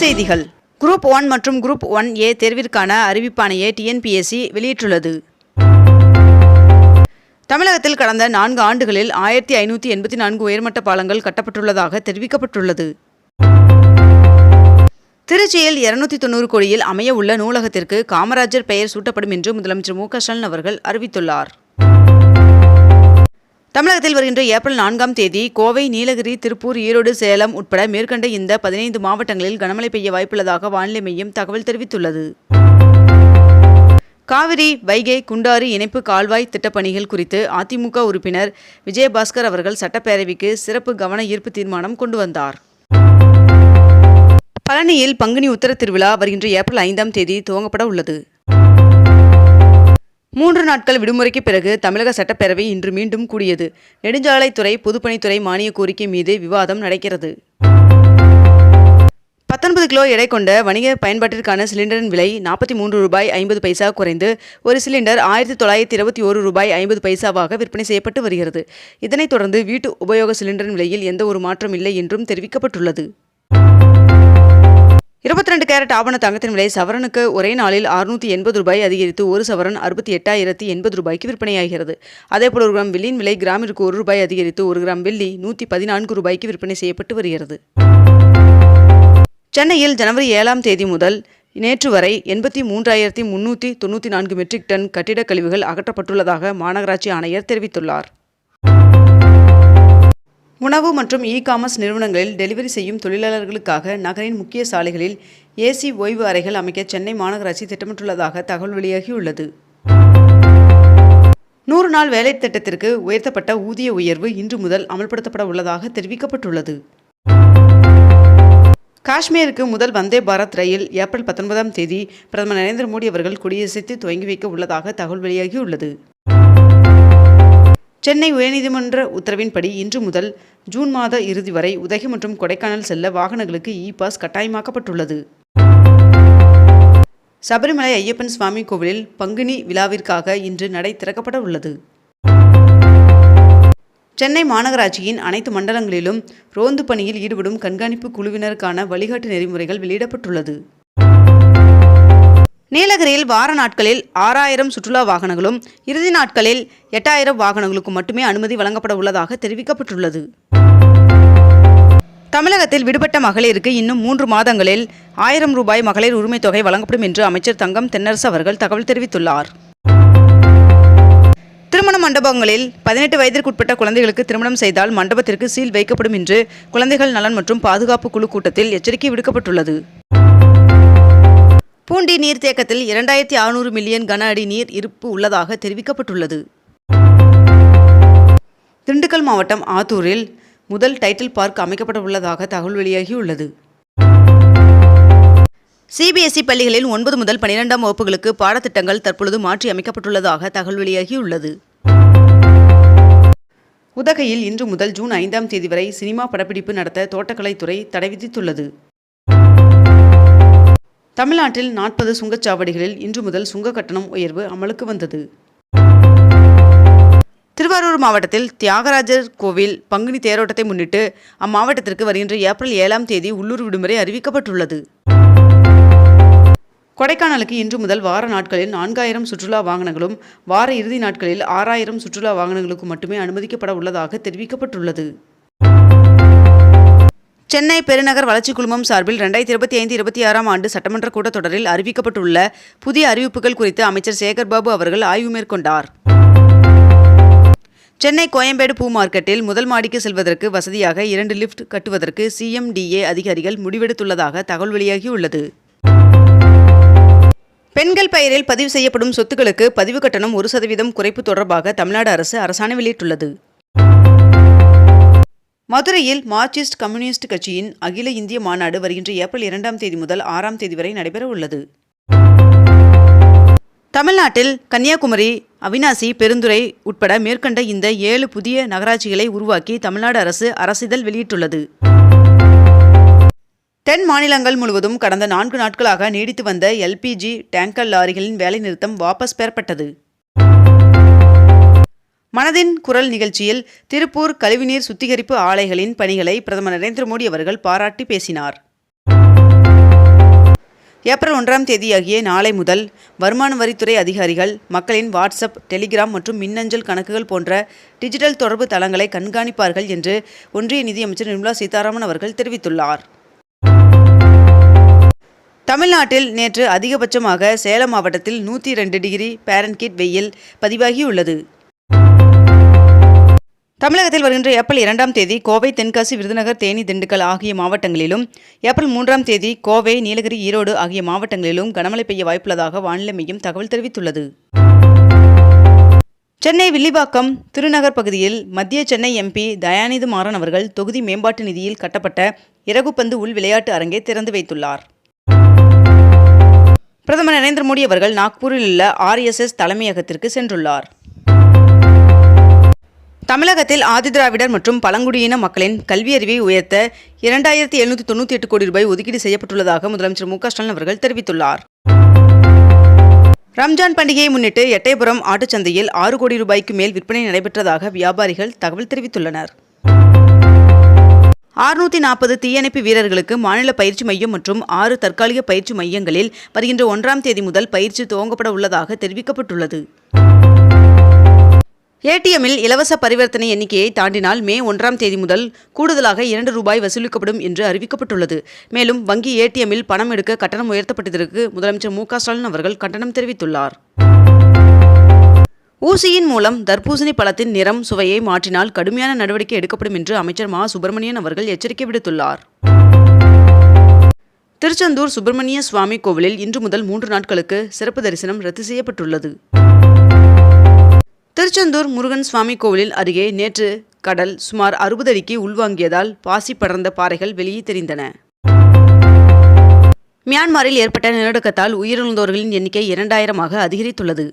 செய்திகள். Group one மற்றும் group one A தேர்விற்கான அறிவிப்பாணையை டிஎன்பிஎஸ்சி வெளியிட்டுள்ளது. தமிழகத்தில் கடந்த நான்கு ஆண்டுகளில் ஆயிரத்தி ஐநூற்றி எண்பத்தி நான்கு உயர்மட்ட பாலங்கள் கட்டப்பட்டுள்ளதாக தெரிவிக்கப்பட்டுள்ளது. திருச்சியில் இருநூத்தி தொண்ணூறு கோடியில் அமைய உள்ள நூலகத்திற்கு காமராஜர் பெயர் சூட்டப்படும் என்று முதலமைச்சர் மு க ஸ்டாலின் அவர்கள் அறிவித்துள்ளார். தமிழகத்தில் வருகின்ற ஏப்ரல் நான்காம் தேதி கோவை நீலகிரி திருப்பூர் ஈரோடு சேலம் உட்பட மேற்கண்ட இந்த பதினைந்து மாவட்டங்களில் கனமழை பெய்ய வாய்ப்புள்ளதாக வானிலை மையம் தகவல் தெரிவித்துள்ளது. காவிரி வைகை குண்டாறு இணைப்பு கால்வாய் திட்டப்பணிகள் குறித்து அதிமுக உறுப்பினர் விஜயபாஸ்கர் அவர்கள் சட்டப்பேரவைக்கு சிறப்பு கவன ஈர்ப்பு தீர்மானம் கொண்டு வந்தார். பழனியில் பங்குனி உத்தர திருவிழா வருகின்ற ஏப்ரல் ஐந்தாம் தேதி துவங்கப்பட உள்ளது. மூன்று நாட்கள் விடுமுறைக்கு பிறகு தமிழக சட்டப்பேரவை இன்று மீண்டும் கூடியது. நெடுஞ்சாலைத்துறை பொதுப்பணித்துறை மானிய கோரிக்கை மீது விவாதம் நடக்கிறது. பத்தொன்பது கிலோ எடை கொண்ட வணிக பயன்பாட்டிற்கான சிலிண்டரின் விலை நாற்பத்தி மூன்று ரூபாய் ஐம்பது பைசா குறைந்து ஒரு சிலிண்டர் ஆயிரத்தி தொள்ளாயிரத்தி இருபத்தி ஒரு ரூபாய் ஐம்பது பைசாவாக விற்பனை செய்யப்பட்டு வருகிறது. இதனைத் தொடர்ந்து வீட்டு உபயோக சிலிண்டரின் விலையில் எந்த ஒரு மாற்றம் இல்லை என்றும் தெரிவிக்கப்பட்டுள்ளது. இருபத்தி ரெண்டு கேரட் ஆவண தங்கத்தின் விலை சவரனுக்கு ஒரே நாளில் அறுநூற்றி எண்பது ரூபாய் அதிகரித்து ஒரு சவரன் அறுபத்தி எட்டாயிரத்தி எண்பது ரூபாய்க்கு விற்பனையாகிறது. அதேபோல் ஒரு கிராம் வெள்ளியின் விலை கிராமிற்கு ஒரு ரூபாய் அதிகரித்து ஒரு கிராம் வெள்ளி நூற்றி பதினான்கு ரூபாய்க்கு விற்பனை செய்யப்பட்டு வருகிறது. சென்னையில் ஜனவரி ஏழாம் தேதி முதல் நேற்று வரை எண்பத்தி மூன்றாயிரத்தி முன்னூற்றி தொண்ணூற்றி நான்கு மெட்ரிக் டன் கட்டிடக் கழிவுகள் அகற்றப்பட்டுள்ளதாக மாநகராட்சி ஆணையர் தெரிவித்துள்ளார். உணவு மற்றும் இ காமர்ஸ் நிறுவனங்களில் டெலிவரி செய்யும் தொழிலாளர்களுக்காக நகரின் முக்கிய சாலைகளில் ஏசி ஓய்வு அறைகள் அமைக்க சென்னை மாநகராட்சி திட்டமிட்டுள்ளதாக தகவல் வெளியாகியுள்ளது. நூறு நாள் வேலை திட்டத்திற்கு உயர்த்தப்பட்ட ஊதிய உயர்வு இன்று முதல் அமல்படுத்தப்பட உள்ளதாக தெரிவிக்கப்பட்டுள்ளது. காஷ்மீருக்கு முதல் வந்தே பாரத் ரயில் ஏப்ரல் பத்தொன்பதாம் தேதி பிரதமர் நரேந்திர மோடி அவர்கள் கொடியசைத்து துவங்கி வைக்க உள்ளதாக தகவல் வெளியாகியுள்ளது. சென்னை உயர்நீதிமன்ற உத்தரவின்படி இன்று முதல் ஜூன் மாத இறுதி வரை உதகை மற்றும் கொடைக்கானல் செல்ல வாகனங்களுக்கு இ பாஸ் கட்டாயமாக்கப்பட்டுள்ளது. சபரிமலை ஐயப்பன் சுவாமி கோவிலில் பங்குனி விழாவிற்காக இன்று நடை திறக்கப்பட உள்ளது. சென்னை மாநகராட்சியின் அனைத்து மண்டலங்களிலும் ரோந்து பணியில் ஈடுபடும் கண்காணிப்பு குழுவினருக்கான வழிகாட்டு நெறிமுறைகள் வெளியிடப்பட்டுள்ளது. நீலகிரியில் வார நாட்களில் ஆறாயிரம் சுற்றுலா வாகனங்களும் இறுதி நாட்களில் எட்டாயிரம் வாகனங்களுக்கும் மட்டுமே அனுமதி வழங்கப்பட உள்ளதாக தெரிவிக்கப்பட்டுள்ளது. தமிழகத்தில் விடுபட்ட மகளிருக்கு இன்னும் மூன்று மாதங்களில் ஆயிரம் ரூபாய் மகளிர் உரிமைத் தொகை வழங்கப்படும் என்று அமைச்சர் தங்கம் தென்னரசு அவர்கள் தகவல் தெரிவித்துள்ளார். திருமண மண்டபங்களில் பதினெட்டு வயதிற்குட்பட்ட குழந்தைகளுக்கு திருமணம் செய்தால் மண்டபத்திற்கு சீல் வைக்கப்படும் என்று குழந்தைகள் நலன் மற்றும் பாதுகாப்பு குழு கூட்டத்தில் எச்சரிக்கை விடுக்கப்பட்டுள்ளது. பூண்டி நீர்த்தேக்கத்தில் இரண்டாயிரத்தி அறுநூறு மில்லியன் கன அடி நீர் இருப்பு உள்ளதாக தெரிவிக்கப்பட்டுள்ளது. திண்டுக்கல் மாவட்டம் ஆத்தூரில் முதல் டைட்டில் பார்க் அமைக்கப்பட உள்ளதாக தகவல் வெளியாகியுள்ளது. சிபிஎஸ்இ பள்ளிகளில் ஒன்பது முதல் பனிரெண்டாம் வகுப்புகளுக்கு பாடத்திட்டங்கள் தற்பொழுது மாற்றி அமைக்கப்பட்டுள்ளதாக தகவல் வெளியாகியுள்ளது. உதகையில் இன்று முதல் ஜூன் ஐந்தாம் தேதி வரை சினிமா படப்பிடிப்பு நடத்த தோட்டக்கலைத்துறை தடை விதித்துள்ளது. தமிழ்நாட்டில் நாற்பது சுங்கச்சாவடிகளில் இன்று முதல் சுங்க கட்டணம் உயர்வு அமலுக்கு வந்தது. திருவாரூர் மாவட்டத்தில் தியாகராஜர் கோவில் பங்குனி தேரோட்டத்தை முன்னிட்டு அம்மாவட்டத்திற்கு வருகின்ற ஏப்ரல் ஏழாம் தேதி உள்ளூர் விடுமுறை அறிவிக்கப்பட்டுள்ளது. கொடைக்கானலுக்கு இன்று முதல் வார நாட்களில் நான்காயிரம் சுற்றுலா வாகனங்களும் வார இறுதி நாட்களில் ஆறாயிரம் சுற்றுலா வாகனங்களுக்கும் மட்டுமே அனுமதிக்கப்பட உள்ளதாக தெரிவிக்கப்பட்டுள்ளது. சென்னை பெருநகர் வளர்ச்சிக் குழுமம் சார்பில் ரெண்டாயிரத்தி இருபத்தி ஐந்து இருபத்தி ஆறாம் ஆண்டு சட்டமன்ற கூட்டத்தொடரில் அறிவிக்கப்பட்டுள்ள புதிய அறிவிப்புகள் குறித்து அமைச்சர் சேகர்பாபு அவர்கள் ஆய்வு மேற்கொண்டார். சென்னை கோயம்பேடு பூ மார்க்கெட்டில் முதல் மாடிக்கு செல்வதற்கு வசதியாக இரண்டு லிஃப்ட் கட்டுவதற்கு சிஎம்டிஏ அதிகாரிகள் முடிவெடுத்துள்ளதாக தகவல் வெளியாகியுள்ளது. பெண்கள் பெயரில் பதிவு செய்யப்படும் சொத்துக்களுக்கு பதிவு கட்டணம் ஒரு சதவீதம் குறைப்பு தொடர்பாக தமிழ்நாடு அரசு அரசாணை வெளியிட்டுள்ளது. மதுரையில் மார்க்சிஸ்ட் கம்யூனிஸ்ட் கட்சியின் அகில இந்திய மாநாடு வருகின்ற ஏப்ரல் இரண்டாம் தேதி முதல் ஆறாம் தேதி வரை நடைபெற உள்ளது தமிழ்நாட்டில் கன்னியாகுமரி அவினாசி பெருந்துறை உட்பட மேற்கண்ட இந்த ஏழு புதிய நகராட்சிகளை உருவாக்கி தமிழ்நாடு அரசு அரசிதழ் வெளியிட்டுள்ளது. தென் மாநிலங்கள் முழுவதும் கடந்த நான்கு நாட்களாக நீடித்து வந்த எல்பிஜி டேங்கர் லாரிகளின் வேலைநிறுத்தம் வாபஸ் பெறப்பட்டது. மனதின் குரல் நிகழ்ச்சியில் திருப்பூர் கழிவுநீர் சுத்திகரிப்பு ஆலைகளின் பணிகளை பிரதமர் நரேந்திர மோடி அவர்கள் பாராட்டி பேசினார். ஏப்ரல் ஒன்றாம் தேதியாகிய நாளை முதல் வருமான வரித்துறை அதிகாரிகள் மக்களின் வாட்ஸ்அப் டெலிகிராம் மற்றும் மின்னஞ்சல் கணக்குகள் போன்ற டிஜிட்டல் தொடர்பு தளங்களை கண்காணிப்பார்கள் என்று ஒன்றிய நிதியமைச்சர் நிர்மலா சீதாராமன் அவர்கள் தெரிவித்துள்ளார். தமிழ்நாட்டில் நேற்று அதிகபட்சமாக சேலம் மாவட்டத்தில் நூற்றி ரெண்டு டிகிரி பேரன்கிட் வெயில் பதிவாகியுள்ளது. தமிழகத்தில் வருகின்ற ஏப்ரல் இரண்டாம் தேதி கோவை தென்காசி விருதுநகர் தேனி திண்டுக்கல் ஆகிய மாவட்டங்களிலும் ஏப்ரல் மூன்றாம் தேதி கோவை நீலகிரி ஈரோடு ஆகிய மாவட்டங்களிலும் கனமழை பெய்ய வாய்ப்புள்ளதாக வானிலை மையம் தகவல் தெரிவித்துள்ளது. சென்னை வில்லிவாக்கம் திருநகர் பகுதியில் மத்திய சென்னை எம்பி தயாநிதி மாறன் அவர்கள் தொகுதி மேம்பாட்டு நிதியில் கட்டப்பட்ட இறகுப்பந்து உள் விளையாட்டு அரங்கை திறந்து வைத்துள்ளார். பிரதமர் நரேந்திர மோடி அவர்கள் நாக்பூரில் உள்ள ஆர்எஸ்எஸ் தலைமையகத்திற்கு சென்றுள்ளார். தமிழகத்தில் ஆதிதிராவிடர் மற்றும் பழங்குடியின மக்களின் கல்வியறிவை உயர்த்த இரண்டாயிரத்தி எழுநூற்றி தொண்ணூற்றி எட்டு கோடி ரூபாய் ஒதுக்கீடு செய்யப்பட்டுள்ளதாக முதலமைச்சர் மு க ஸ்டாலின் அவர்கள் தெரிவித்துள்ளார். ரம்ஜான் பண்டிகையை முன்னிட்டு எட்டயபுரம் ஆட்டுச்சந்தையில் ஆறு கோடி ரூபாய்க்கு மேல் விற்பனை நடைபெற்றதாக வியாபாரிகள் தகவல் தெரிவித்துள்ளனர். ஆறுநூற்றி நாற்பது தீயணைப்பு வீரர்களுக்கு மாநில பயிற்சி மையம் மற்றும் ஆறு தற்காலிக பயிற்சி மையங்களில் வருகின்ற ஒன்றாம் தேதி முதல் பயிற்சி துவங்கப்பட உள்ளதாக தெரிவிக்கப்பட்டுள்ளது. ஏடிஎம்மில் இலவச பரிவர்த்தனை எண்ணிக்கையை தாண்டினால் மே ஒன்றாம் தேதி முதல் கூடுதலாக இரண்டு ரூபாய் வசூலிக்கப்படும் என்று அறிவிக்கப்பட்டுள்ளது. மேலும் வங்கி ஏடிஎம்மில் பணம் எடுக்க கட்டணம் உயர்த்தப்பட்டதற்கு முதலமைச்சர் மு ஸ்டாலின் அவர்கள் கண்டனம் தெரிவித்துள்ளார். ஊசியின் மூலம் தர்பூசணி பழத்தின் நிறம் சுவையை மாற்றினால் கடுமையான நடவடிக்கை எடுக்கப்படும் என்று அமைச்சர் மா. சுப்பிரமணியன் அவர்கள் எச்சரிக்கை விடுத்துள்ளார். திருச்செந்தூர் சுப்பிரமணிய சுவாமி கோவிலில் இன்று முதல் மூன்று நாட்களுக்கு சிறப்பு தரிசனம் ரத்து செய்யப்பட்டுள்ளது. திருச்செந்தூர் முருகன் சுவாமி கோவிலில் அருகே நேற்று கடல் சுமார் அறுபது அடிக்கு உள்வாங்கியதால் பாசி படர்ந்த பாறைகள் வெளியே தெரிந்தன. மியான்மரில் ஏற்பட்ட நிலநடுக்கத்தால் உயிரிழந்தோர்களின் எண்ணிக்கை இரண்டாயிரமாக அதிகரித்துள்ளது.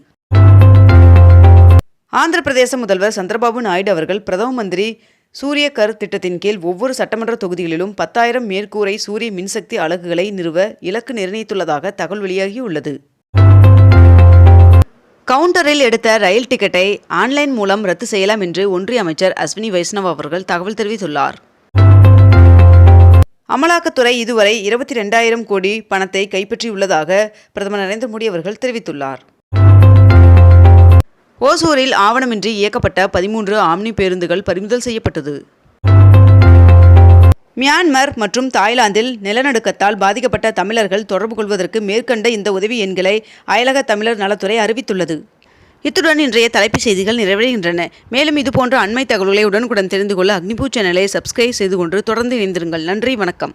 ஆந்திர பிரதேச முதல்வர் சந்திரபாபு நாயுடு அவர்கள் பிரதம மந்திரி சூரிய கர் திட்டத்தின் கீழ் ஒவ்வொரு சட்டமன்ற தொகுதிகளிலும் பத்தாயிரம் மேற்கூரை சூரிய மின்சக்தி அலகுகளை நிறுவ இலக்கு நிர்ணயித்துள்ளதாக தகவல் வெளியாகியுள்ளது. கவுண்டரில் எடுத்த ரயில் டிக்கெட்டை ஆன்லைன் மூலம் ரத்து செய்யலாம் என்று ஒன்றிய அமைச்சர் அஸ்வினி வைஷ்ணவ் அவர்கள் தகவல் தெரிவித்துள்ளார். அமலாக்கத்துறை இதுவரை இருபத்தி ரெண்டாயிரம் கோடி பணத்தை கைப்பற்றியுள்ளதாக பிரதமர் நரேந்திர மோடி அவர்கள் தெரிவித்துள்ளார். ஓசூரில் ஆவணமின்றி இயக்கப்பட்ட பதிமூன்று ஆம்னி பேருந்துகள் பறிமுதல் செய்யப்பட்டது. மியான்மர் மற்றும் தாய்லாந்தில் நிலநடுக்கத்தால் பாதிக்கப்பட்ட தமிழர்கள் தொடர்பு கொள்வதற்கு மேற்கண்ட இந்த உதவி எண்களை அயலக தமிழர் நலத்துறை அறிவித்துள்ளது. இத்துடன் இன்றைய தலைப்புச் செய்திகள் நிறைவடைகின்றன. மேலும் இதுபோன்ற அண்மை தகவல்களை உடனுக்குடன் தெரிந்து கொள்ள அக்னிபூ சேனலை சப்ஸ்கிரைப் செய்து கொண்டு தொடர்ந்து இணைந்திருங்கள். நன்றி வணக்கம்.